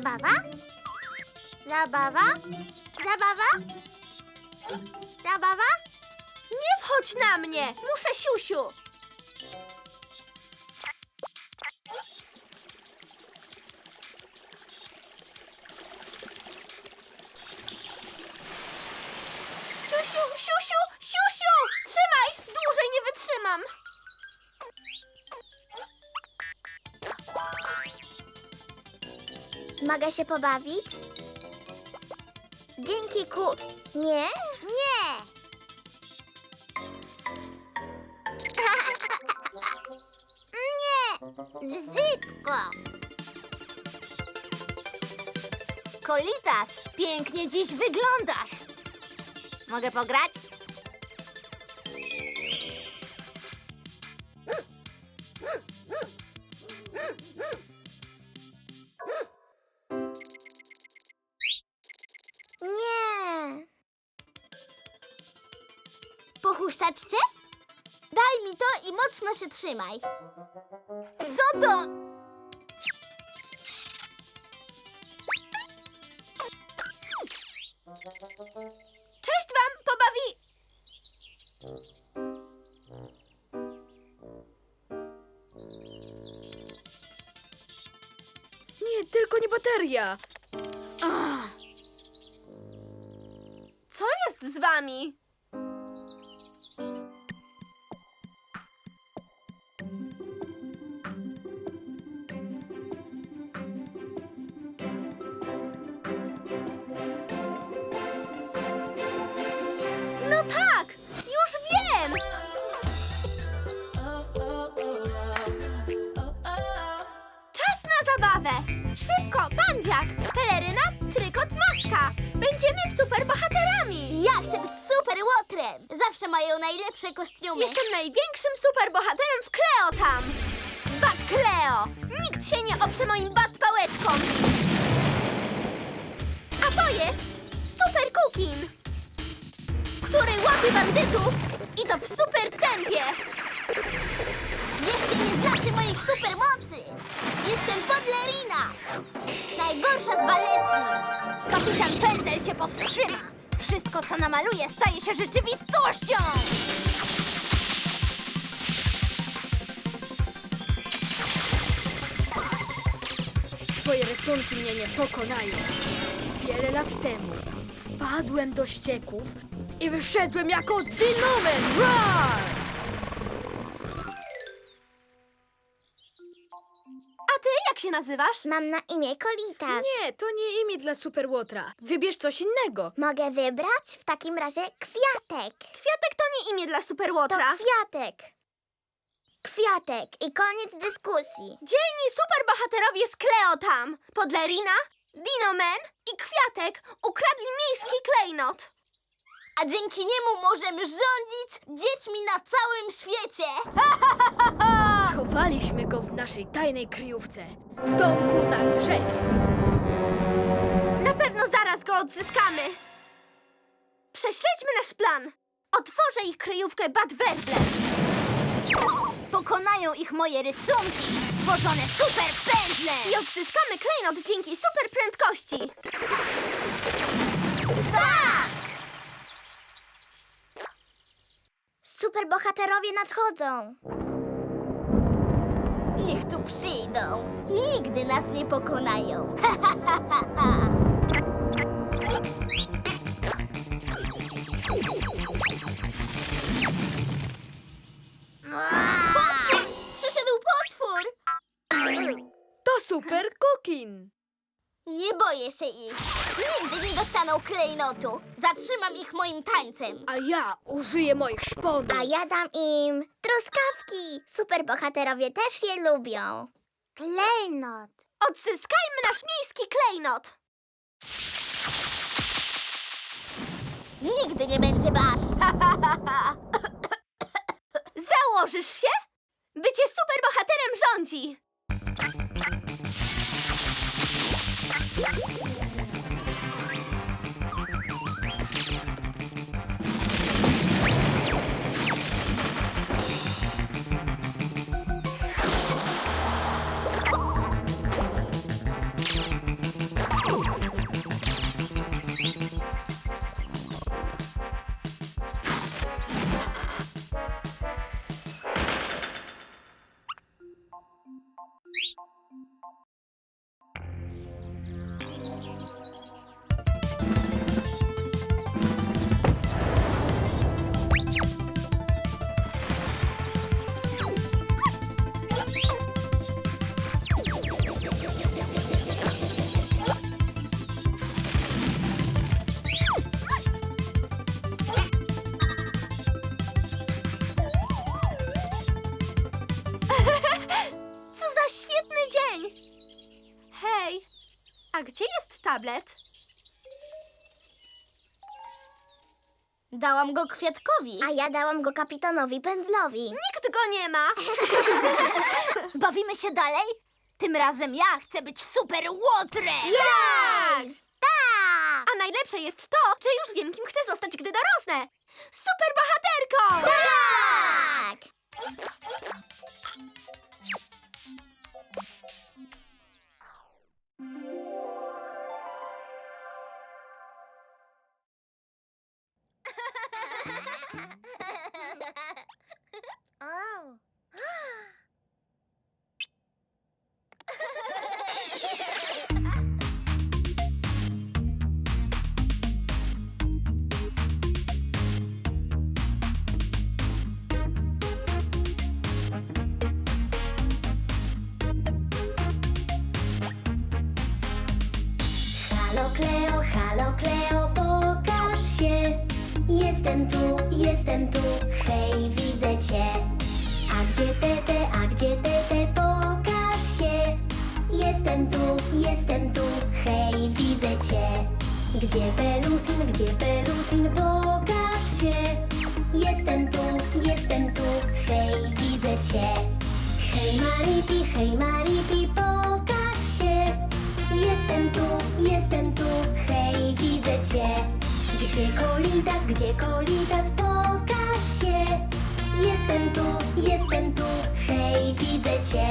Zabawa? Zabawa? Zabawa? Zabawa? Nie wchodź na mnie! Muszę siusiu! Mogę się pobawić? Dzięki ku... Nie? Nie! Nie! Brzydko! Kolitas, pięknie dziś wyglądasz! Mogę pograć? Cię? Daj mi to i mocno się trzymaj. Co to? Cześć wam, pobawi... Nie, tylko nie bateria. Ach, Co jest z wami? Szybko, bandziak, peleryna, trykot, maska! Będziemy superbohaterami! Ja chcę być super łotrem! Zawsze mają najlepsze kostiumy. Jestem największym superbohaterem w Kleo tam! Bat Kleo! Nikt się nie oprze moim bat pałeczką! A to jest Super Cookin! Który łapie bandytów i to w super tempie! Jeszcze nie znacie moich supermocy! Jestem Podlerina! Najgorsza z baletnic! Kapitan Pędzel cię powstrzyma! Wszystko, co namaluje, staje się rzeczywistością! twoje rysunki mnie nie pokonają. Wiele lat temu wpadłem do ścieków i wyszedłem jako dynomen. Roar! Się nazywasz? Mam na imię Kolitas. Nie, to nie imię dla Superłotra. Wybierz coś innego. Mogę wybrać? W takim razie kwiatek. Kwiatek to nie imię dla To superłotra. kwiatek. Kwiatek i koniec dyskusji. Dzielni superbohaterowie z Kleo tam! Podlerina, Dinoman i Kwiatek ukradli miejski klejnot. A dzięki niemu możemy rządzić dziećmi na całym świecie. Schowaliśmy go w naszej tajnej kryjówce. W domku na drzewie. Na pewno zaraz go odzyskamy. Prześledźmy nasz plan. Otworzę ich kryjówkę Bad Werble. Pokonają ich moje rysunki, tworzone super pędzle. I odzyskamy klejnot dzięki super Superbohaterowie nadchodzą. Niech tu przyjdą. Nigdy nas nie pokonają. Nigdy nie dostaną klejnotu. Zatrzymam ich moim tańcem. A ja użyję moich szponów. A ja dam im truskawki. Superbohaterowie też je lubią. Klejnot. Odzyskajmy nasz miejski klejnot. Nigdy nie będzie wasz. Założysz się? Bycie superbohaterem rządzi. Tablet? Dałam go Kwiatkowi. A ja dałam go kapitanowi Pędzlowi. Nikt go nie ma. Bawimy się dalej? Tym razem ja chcę być super łotrem! Tak! Tak! A najlepsze jest to, że już wiem, kim chcę zostać, gdy dorosnę. Super bohaterką! Tak! Oh. Halo Kleo, halo Kleo, pokaż się. Jestem tu, jestem tu, hej, widzę cię. Gdzie tete, a gdzie tete, pokaż się. Jestem tu, jestem tu, hej, widzę cię. Gdzie Pelusin, gdzie Pelusin, pokaż się. Jestem tu, jestem tu, hej, widzę cię. Hej Maripi, hej Maripi, pokaż się. Jestem tu, jestem tu, hej, widzę cię. Gdzie Kolitas, gdzie Kolitas, pokaż się. Jestem tu, jestem tu, hej, widzę cię.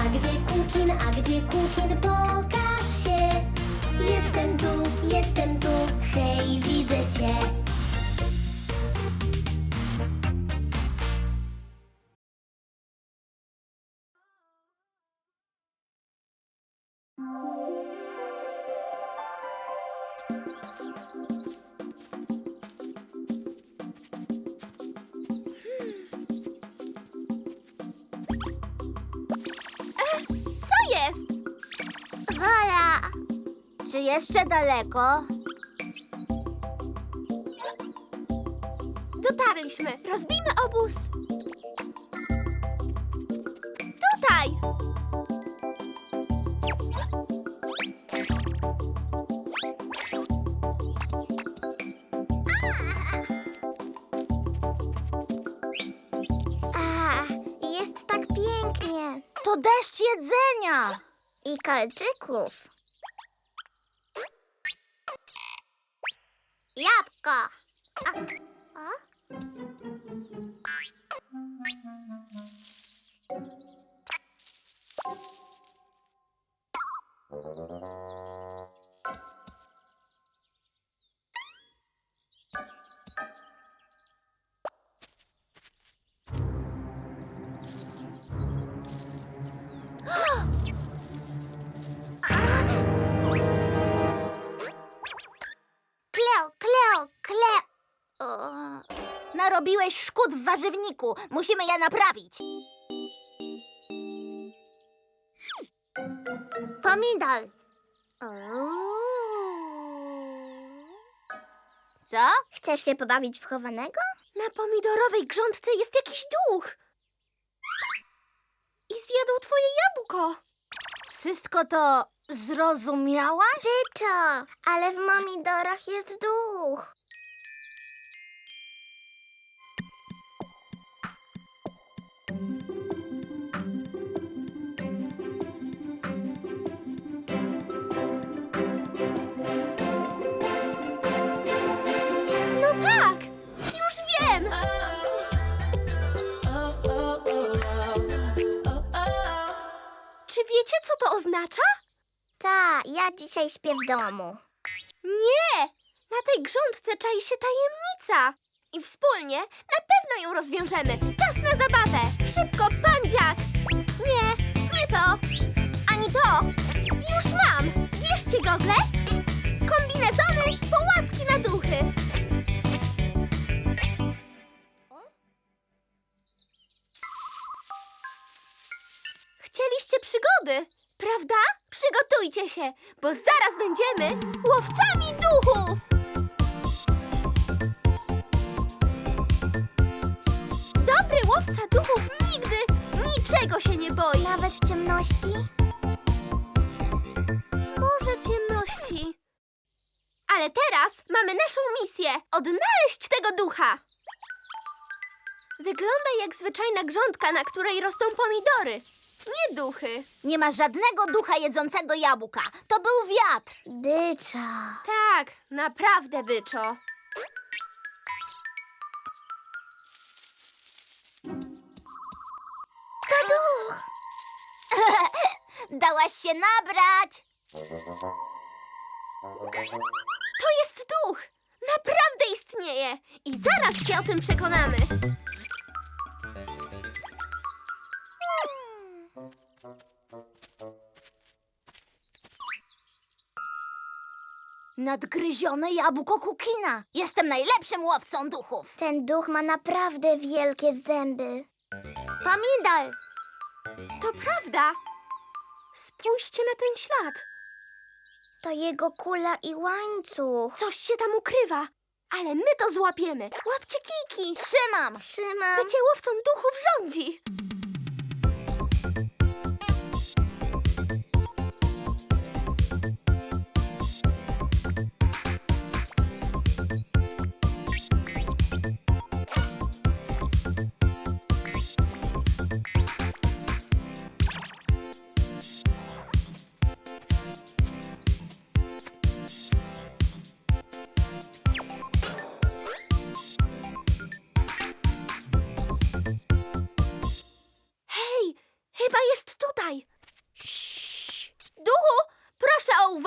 A gdzie Kukin, a gdzie Kukin, pokaż się. Jestem tu, jestem tu, hej, widzę cię. Czy jeszcze daleko? Dotarliśmy. Rozbijmy obóz. Tutaj! A, jest tak pięknie. To deszcz jedzenia! I kolczyków. Jabłko. Szkód w warzywniku. Musimy je naprawić. pomidor. Co? Chcesz się pobawić w chowanego? Na pomidorowej grządce jest jakiś duch. I zjadł twoje jabłko. Wszystko to zrozumiałaś? Tyczo, ale w pomidorach jest duch. Co to oznacza? Ta, ja dzisiaj śpię w domu. Nie! Na tej grządce czai się tajemnica. I wspólnie na pewno ją rozwiążemy. Czas na zabawę! Szybko, pan dziad! Nie, nie to! Ani to! Już mam! Bierzcie gogle! Kombinezony, pułapki na duchy! Chcieliście przygody, prawda? Przygotujcie się, bo zaraz będziemy łowcami duchów! Dobry łowca duchów nigdy niczego się nie boi. Nawet ciemności? Może Ale teraz mamy naszą misję odnaleźć tego ducha. Wygląda jak zwyczajna grządka, na której rosną pomidory. Nie duchy. Nie ma żadnego ducha jedzącego jabłka. To był wiatr. Dycza. Tak, naprawdę, byczo. Dałaś się nabrać. To jest duch! Naprawdę istnieje! I zaraz się o tym przekonamy. Nadgryzione jabłko Kukina. Jestem najlepszym łowcą duchów. Ten duch ma naprawdę wielkie zęby. Pomidor. To prawda. Spójrzcie na ten ślad. To jego kula i łańcuch. Coś się tam ukrywa. Ale my to złapiemy. Łapcie kijki. Trzymam. Trzymam. Bycie łowcą duchów rządzi.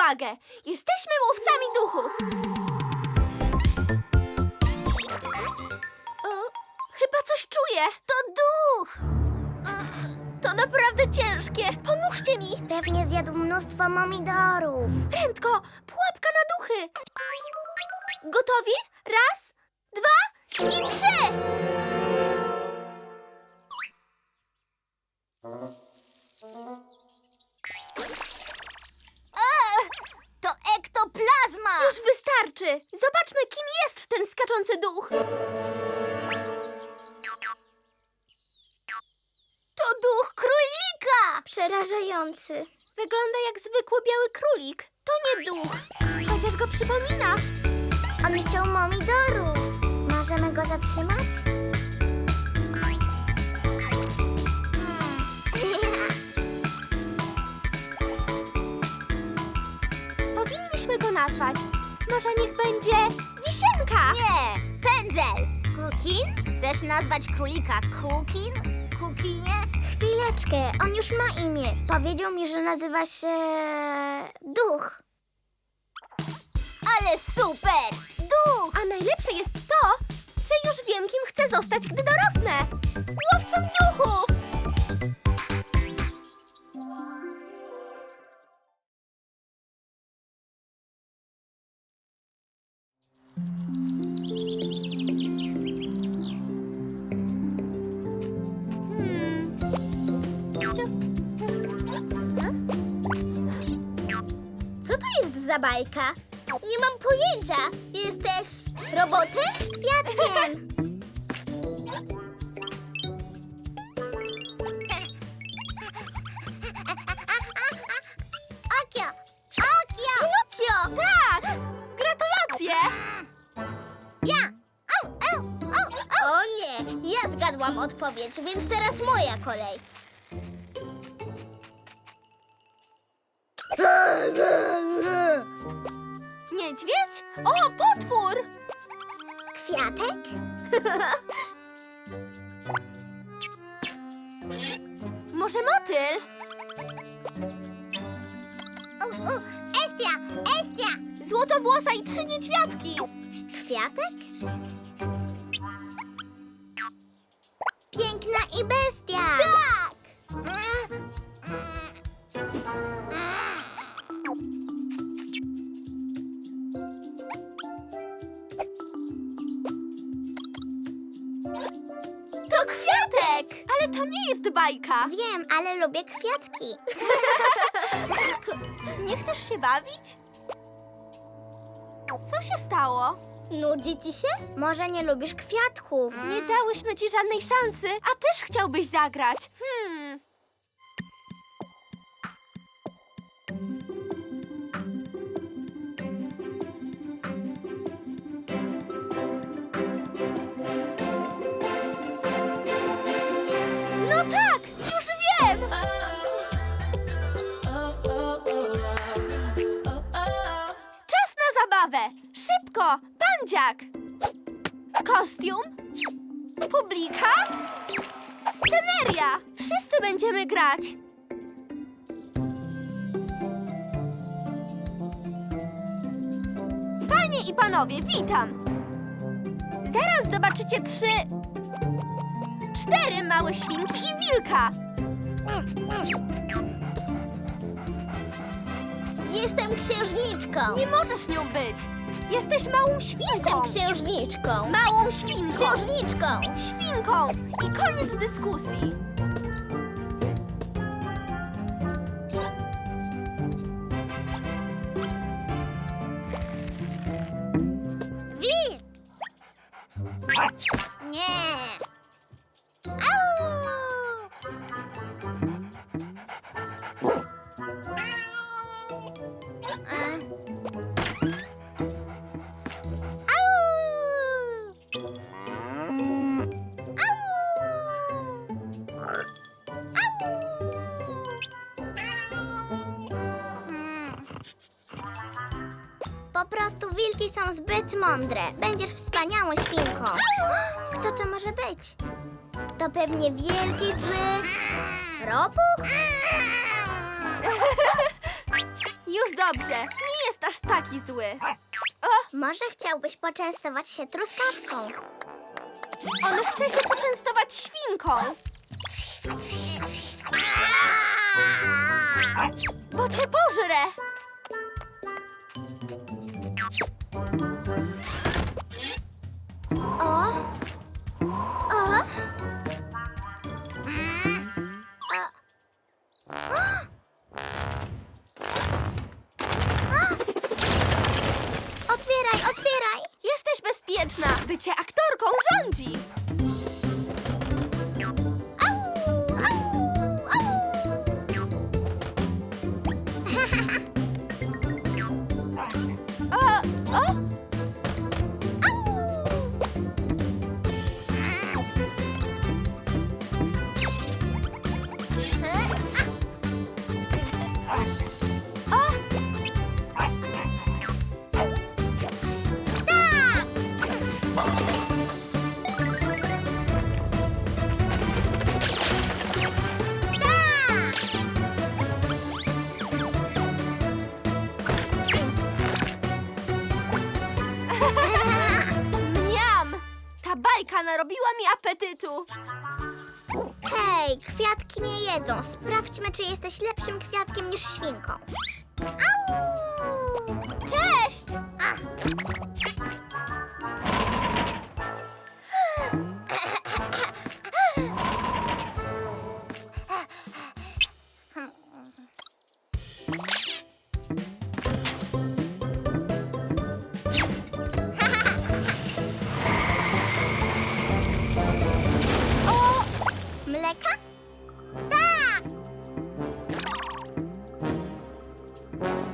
Uwagę. Jesteśmy łowcami duchów. O, chyba coś czuję. To duch. To naprawdę ciężkie. Pomóżcie mi. Pewnie zjadł mnóstwo momidorów. Prędko, pułapka na duchy. Gotowi? Raz, dwa i trzy. Zobaczmy, kim jest ten skaczący duch. To duch królika. Przerażający. Wygląda jak zwykły biały królik. To nie duch, chociaż go przypomina. On chciał momidorów. Możemy go zatrzymać? Powinniśmy go nazwać. Może niech będzie Wisienka. Nie, pędzel. Kukin? Chcesz nazwać królika Kukin? Kukinie? Chwileczkę, on już ma imię. Powiedział mi, że nazywa się... Duch. Ale super! Duch! A najlepsze jest to, że już wiem, kim chcę zostać, gdy dorosnę. Łowcą duchów. Za bajka? Nie mam pojęcia. Jesteś robotem? Kwiatkiem. Okio! Okio! Pinokio! Tak! Gratulacje! Ja! Au, au, au, au. O nie! Ja zgadłam odpowiedź, więc teraz moja kolej. Niedźwiedź? O, potwór! Kwiatek? Może motyl? U, u, Estia! Estia! Złotowłosa i trzy niedźwiadki. Kwiatek? Piękna i bestia. Ale lubię kwiatki. Nie chcesz się bawić? Co się stało? Nudzi ci się? Może nie lubisz kwiatków? Nie dałyśmy ci żadnej szansy, a też chciałbyś zagrać. Hmm. Będziemy grać. Panie i panowie, witam! Zaraz zobaczycie trzy... Cztery małe świnki i wilka. Jestem księżniczką. Nie możesz nią być. Jesteś małą świnką. Jestem księżniczką. Małą świnką. Księżniczką. Świnką. I koniec dyskusji. Nie! Au! Po prostu wilki są zbyt mądre. Będziesz wspaniałą świnką. Może być? To pewnie wielki, zły... ropuch? Już dobrze. Nie jest aż taki zły. Może chciałbyś poczęstować się truskawką? On chce się poczęstować świnką. Bo cię pożre. Bycie aktorką rządzi. Narobiła mi apetytu. Hej, kwiatki nie jedzą. Sprawdźmy, czy jesteś lepszym kwiatkiem niż świnką. Au! Cześć! Mleka? Tak!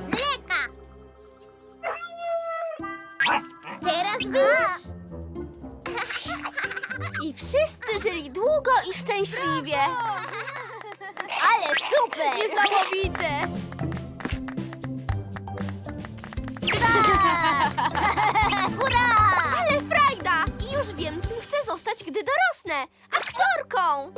Mleka! Teraz wiesz? I wszyscy żyli długo i szczęśliwie. Ale super! Niesamowite! Hurra! Ale frajda! I już wiem, kim chcę zostać, gdy dorosnę. Aktorką!